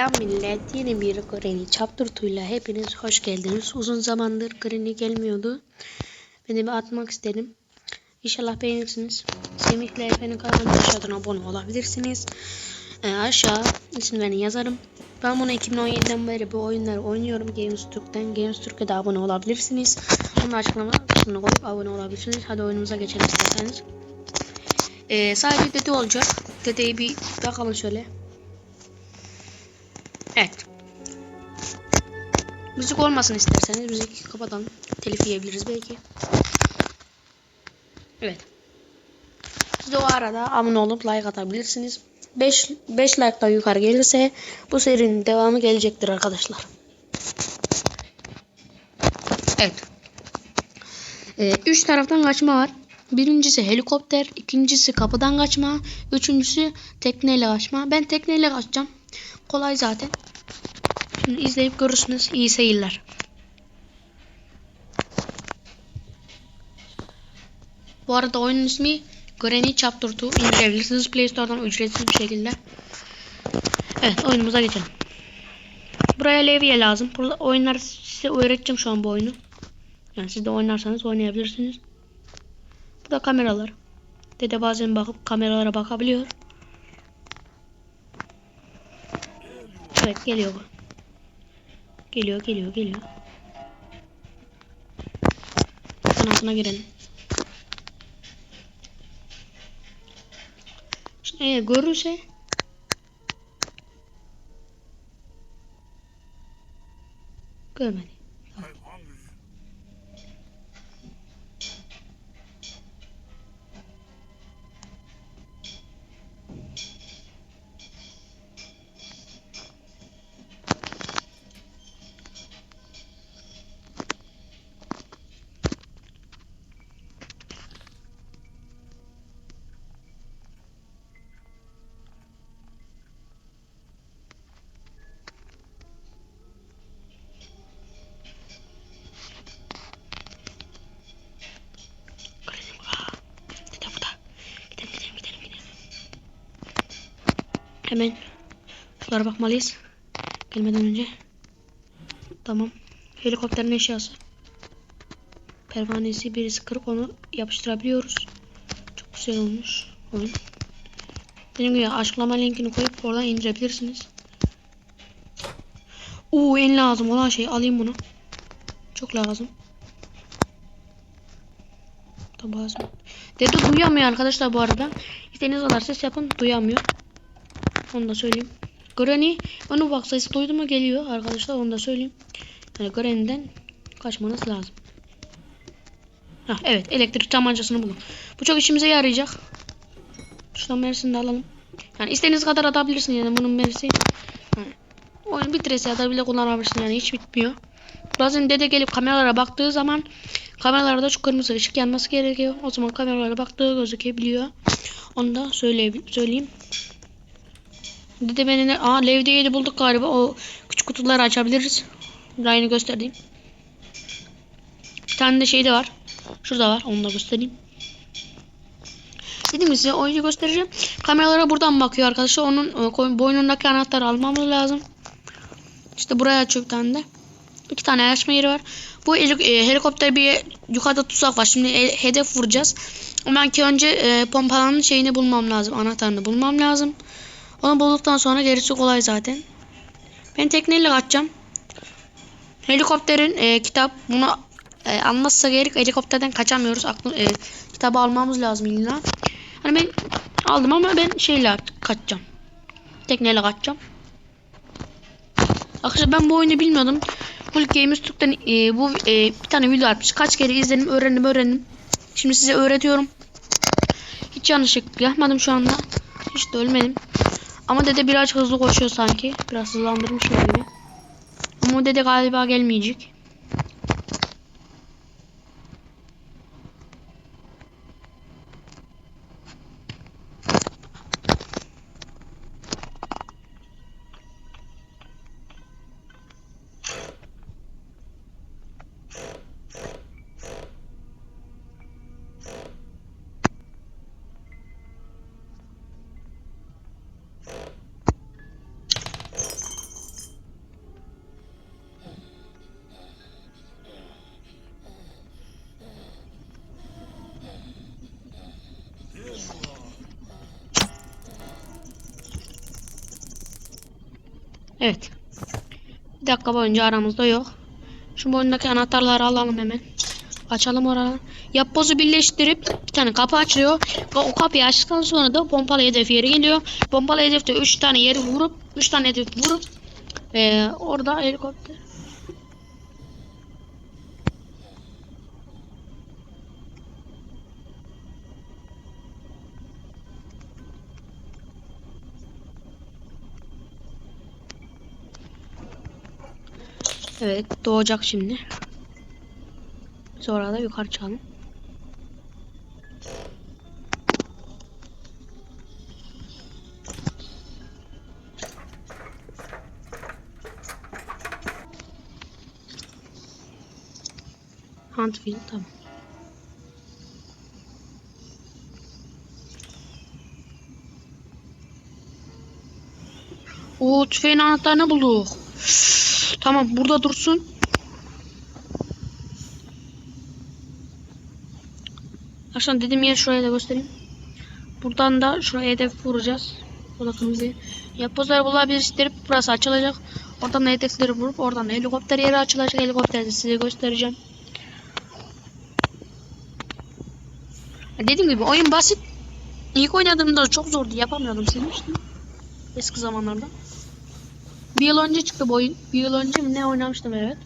Selam millet. Yeni bir Granny Chapter 2 ile hepiniz hoş geldiniz. Uzun zamandır Granny gelmiyordu. Ben de bir atmak istedim. İnşallah beğenirsiniz. Semih'le Efe'nin kanalına aşağıdan abone olabilirsiniz. Ee, aşağı isimlerini yazarım. Ben bunu 2017'den beri bu oyunları oynuyorum. Games Türk'ten. Games Türk'e de abone olabilirsiniz. Bunu açıklama kısmına koyup abone olabilirsiniz. Hadi oyunumuza geçelim isterseniz. Ee, sadece dede olacak. Dedeyi bir bakalım şöyle. Evet. Müzik olmasın isterseniz müzik kapatalım. Telif yiyebiliriz belki. Evet. Siz de o arada abone olup like atabilirsiniz. 5 5 like'dan yukarı gelirse bu serinin devamı gelecektir arkadaşlar. Evet. 3 taraftan kaçma var. Birincisi helikopter, ikincisi kapıdan kaçma, üçüncüsü tekneyle kaçma. Ben tekneyle kaçacağım. Kolay zaten. Şimdi izleyip görürsünüz. İyi seyirler. Bu arada oyunun ismi Granny Chapter 2 indirebilirsiniz Play Store'dan ücretsiz bir şekilde. Evet oyunumuza geçelim. Buraya levye lazım. Burada oyunlar size öğreteceğim şu an bu oyunu. Yani siz de oynarsanız oynayabilirsiniz. Burada kameralar. Dede bazen bakıp kameralara bakabiliyor. Evet geliyor. Geliyor geliyor geliyor. Kanatına girelim. Eğer görürse görmedi. Hemen şuralara bakmalıyız. Gelmeden önce. Tamam. Helikopterin eşyası. Pervanesi birisi kırık onu yapıştırabiliyoruz. Çok güzel olmuş oyun. Dediğim gibi açıklama linkini koyup oradan indirebilirsiniz. Oo en lazım olan şey alayım bunu. Çok lazım. Tabi lazım. Dede duyamıyor arkadaşlar bu arada. İstediğiniz kadar ses yapın duyamıyor. Onu da söyleyeyim. Granny onu bak sesi duydu mu geliyor arkadaşlar onu da söyleyeyim. Yani Granny'den kaçmanız lazım. Hah, evet elektrik tabancasını bulun. Bu çok işimize yarayacak. Şuradan merisini de alalım. Yani istediğiniz kadar atabilirsin yani bunun merisi. Yani, oyun bitirese kadar bile kullanabilirsin yani hiç bitmiyor. Bazen dede gelip kameralara baktığı zaman kameralarda şu kırmızı ışık yanması gerekiyor. O zaman kameralara baktığı gözükebiliyor. Onu da söyleyeyim. Dede beni ne? Aa Levde 7 bulduk galiba. O küçük kutuları açabiliriz. Ryan'ı göstereyim. Bir tane de şey de var. Şurada var. Onu da göstereyim. Dedim size oyuncu göstereceğim. Kameralara buradan bakıyor arkadaşlar. Onun e, boynundaki anahtarı almamız lazım. İşte buraya açıyor bir tane de. İki tane açma yeri var. Bu e, helikopter bir yukarıda tuzak var. Şimdi hedef vuracağız. Ama ki önce e, pompalanın şeyini bulmam lazım. Anahtarını bulmam lazım. Onu bulduktan sonra gerisi kolay zaten. Ben tekneyle kaçacağım. Helikopterin e, kitap bunu e, almazsa gerek helikopterden kaçamıyoruz. Aklı, e, kitabı almamız lazım illa. Hani ben aldım ama ben şeyle kaçacağım. Tekneyle kaçacağım. Arkadaşlar ben bu oyunu bilmiyordum. Hulk Games Türk'ten e, bu e, bir tane video atmış. Kaç kere izledim, öğrendim, öğrendim. Şimdi size öğretiyorum. Hiç yanlışlık yapmadım şu anda. Hiç de ölmedim. Ama dede biraz hızlı koşuyor sanki. Biraz hızlandırmış gibi. Ama dede galiba gelmeyecek. Evet. Bir dakika boyunca aramızda yok. Şu boyundaki anahtarları alalım hemen. Açalım oraları. Yapbozu birleştirip bir tane kapı açılıyor. O kapıyı açtıktan sonra da pompalı hedef yeri geliyor. Pompalı hedefte 3 tane yeri vurup 3 tane hedef vurup eee, orada helikopter Evet doğacak şimdi. Sonra da yukarı çıkalım. Huntville tamam. Oo tüfeğin anahtarını bulduk. Tamam burada dursun. Arkadaşlar dediğim yeri şuraya da göstereyim. Buradan da şuraya hedef vuracağız. Burada kırmızı. Yapbozları bulabilirsiniz. Burası açılacak. Oradan da hedefleri vurup oradan da helikopter yeri açılacak. Helikopteri de size göstereceğim. Dediğim gibi oyun basit. İlk oynadığımda çok zordu. Yapamıyordum. Silmiştim. Eski zamanlarda. Bir yıl önce çıktı bu oyun. Bir yıl önce mi ne oynamıştım evet.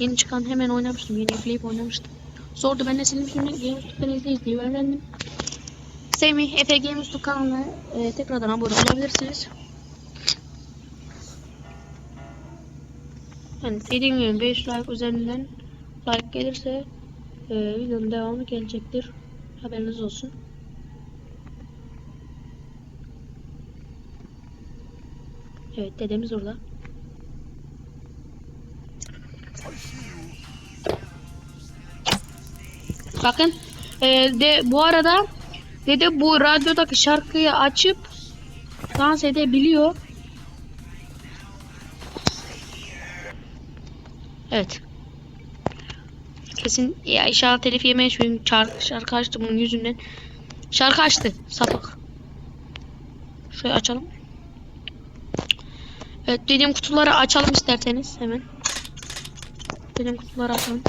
Yeni çıkan hemen oynamıştım. Yeni yükleyip oynamıştım. Zordu ben de silmiştim. Games Türk'ten izle izleyip öğrendim. Semih Efe Games Türk kanalına e, tekrardan abone olabilirsiniz. Yani dediğim gibi 5 like üzerinden like gelirse e, videonun devamı gelecektir. Haberiniz olsun. Evet dedemiz orada. Bakın e, de bu arada dede bu radyodaki şarkıyı açıp dans edebiliyor. Evet. Kesin ya inşallah telif yemeye çünkü şarkı, şarkı açtı bunun yüzünden. Şarkı açtı sapık. Şöyle açalım. Evet dediğim kutuları açalım isterseniz hemen. Dediğim kutuları açalım.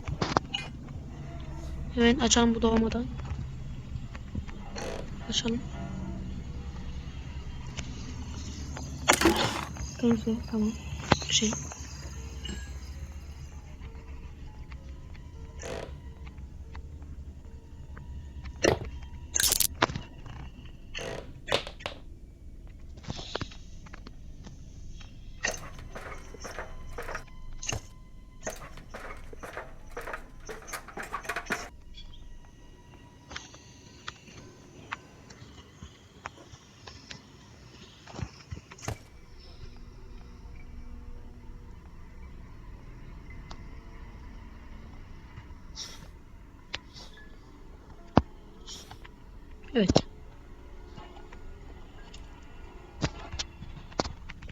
Hemen açalım bu doğmadan. Açalım. Neyse tamam. Şey. Evet.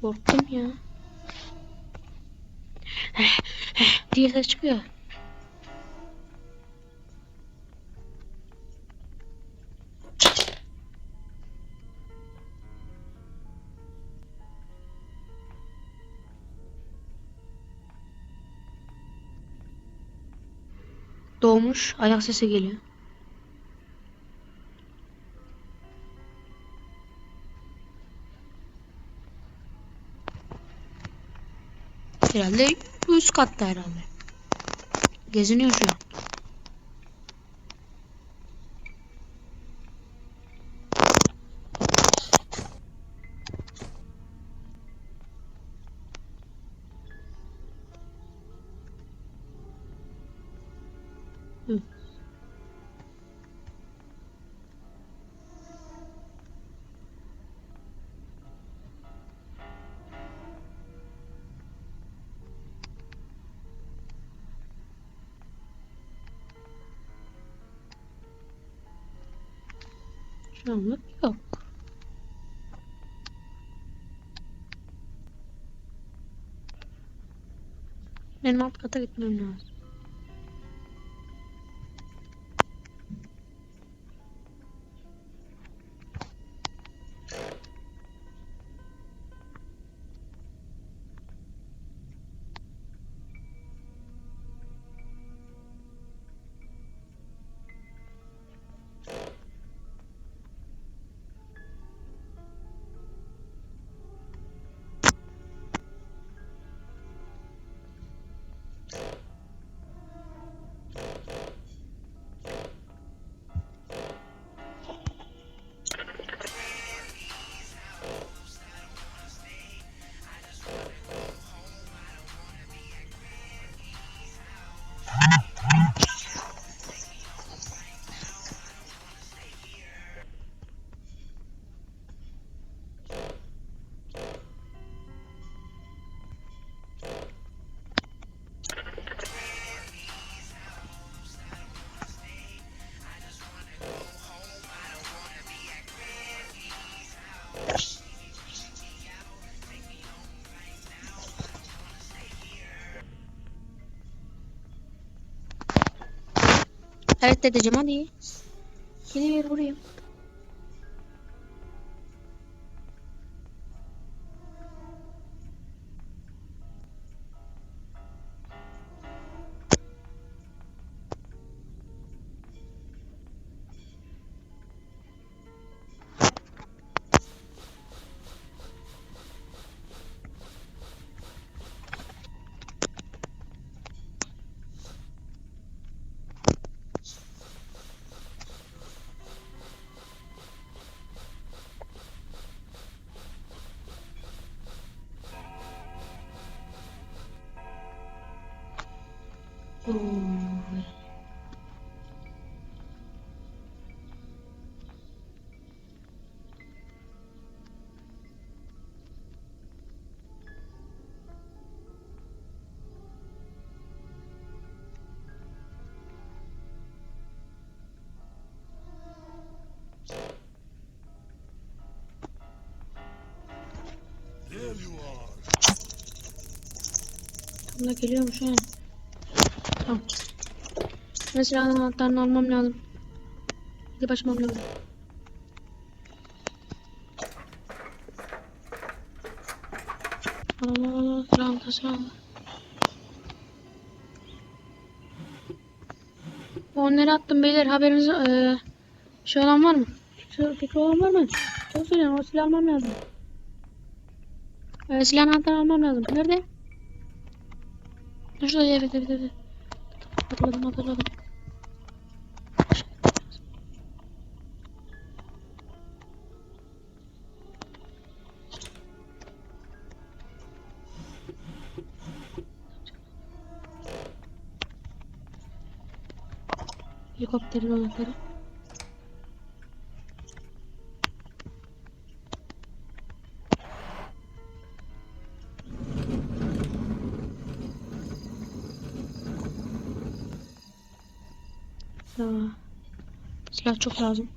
Korktum ya. diye ses çıkıyor. Doğmuş. Ayak sesi geliyor. Herhalde üst katta herhalde. Geziniyor şu an. Şu anlık yok. Benim alt kata gitmem lazım. Evet dedeciğim hadi. Geliver buraya. Oo. Tam geliyormuş ha. Tamam. Mesela anahtarını almam lazım. Bir başlamam lazım. Al al al al. Sıra al sıra al. Onları attım beyler haberiniz eee şey olan var mı? Şu fikri olan var mı? Çok söyleyin o silahı almam lazım. Ee, silah anahtarı almam lazım. Nerede? Şurada evet evet evet. Hatırladım hatırladım. Helikopterin anahtarı. Ya. Silah çok lazım.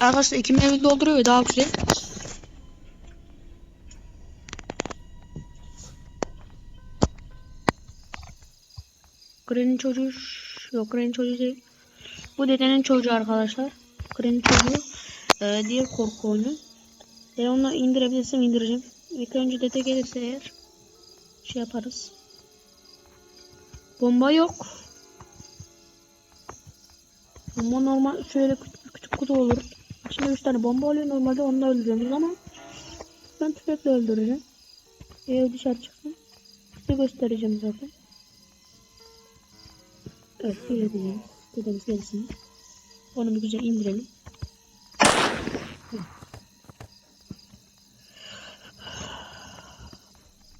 Arkadaşlar iki mevcut dolduruyor daha güzel. Granny çocuğu yok Granny çocuğu değil. Bu dedenin çocuğu arkadaşlar. Granny çocuğu e, diğer korku oyunu. E onu indirebilirsem indireceğim. İlk önce dede gelirse eğer şey yaparız. Bomba yok. Ama normal şöyle küçük, küçük kutu olur. İçinde 3 tane bomba oluyor. Normalde onunla öldürüyoruz ama ben tüfekle öldüreceğim. Eğer dışarı çıksın size göstereceğim zaten. Evet şöyle diyelim. Dedemiz gelsin. Onu bir güzel indirelim.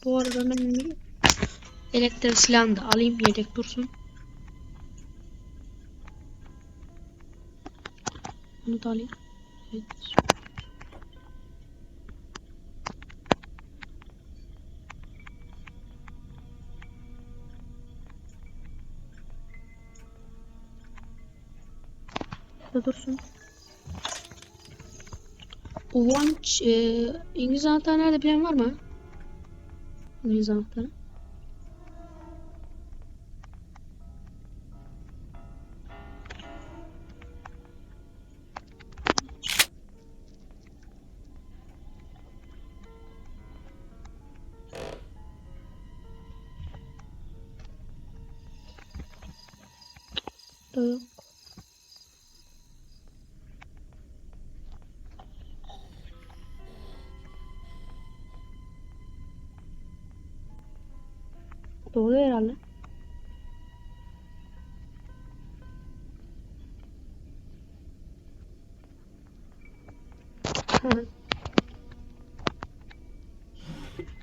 Bu arada ben bir elektrik silahını da alayım yedek dursun. Bunu da alayım. Evet. Burada dursun. Uvanç, e, İngiliz anahtarı nerede bilen var mı? İngiliz anahtarı. Da yok.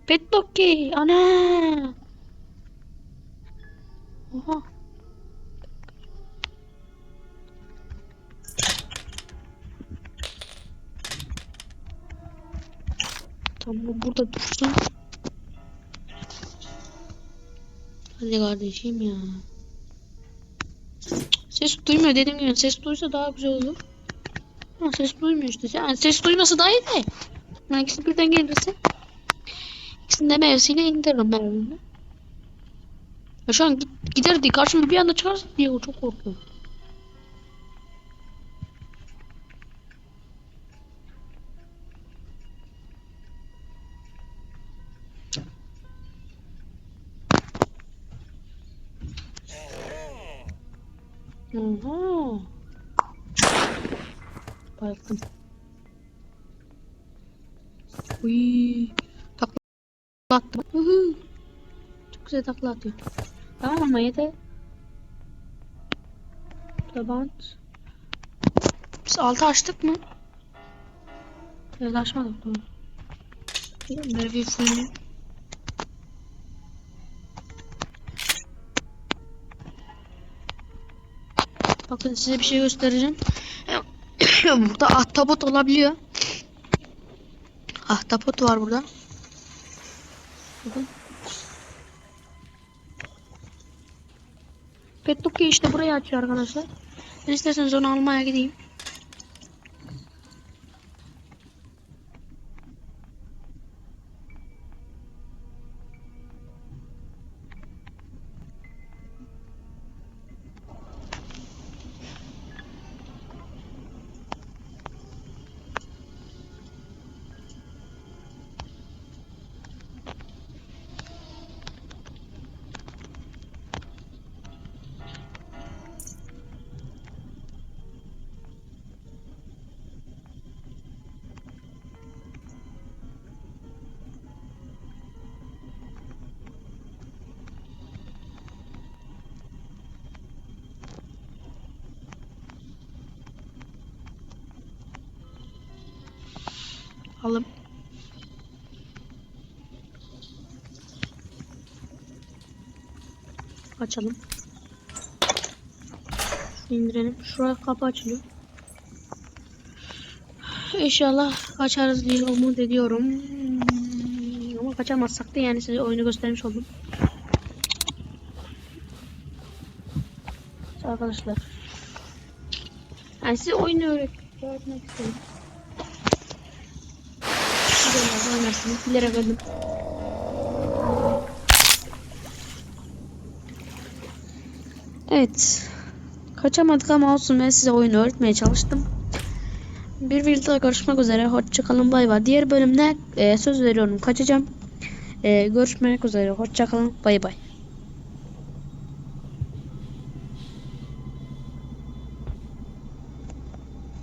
Pettoki ana. Oha. Tamam bu burada dursun. Hadi kardeşim ya. Ses duymuyor dediğim gibi ses duysa daha güzel olur. Ses duymuyor işte. Yani ses duyması daha iyi de. Yani ikisi birden gelirse ikisini de mevsiyle indiririm ben onu. Ya şu an gider diye karşıma bir anda çıkarsa diye çok korktum. Oha. Bayıldım. Uy. Takla hı. Çok güzel takla atıyor. Tamam ama yeter. Taban. Biz altı açtık mı? Evet açmadık doğru. Bir full. Bakın size bir şey göstereceğim. Burada ahtapot olabiliyor. Ahtapot var burada. Bakın. Pettoki işte burayı açıyor arkadaşlar. Ben isterseniz onu almaya gideyim. Açalım. İndirelim. Şuraya kapı açılıyor. İnşallah kaçarız diye umut ediyorum. Ama kaçamazsak da yani size oyunu göstermiş oldum. Arkadaşlar. Yani size oyunu öğret öğretmek istedim. Bilerek öldüm. Evet. Kaçamadık ama olsun ben size oyunu öğretmeye çalıştım. Bir videoda görüşmek üzere. Hoşçakalın. Bay bay. Diğer bölümde e, söz veriyorum kaçacağım. E, görüşmek üzere. Hoşçakalın. Bay bay.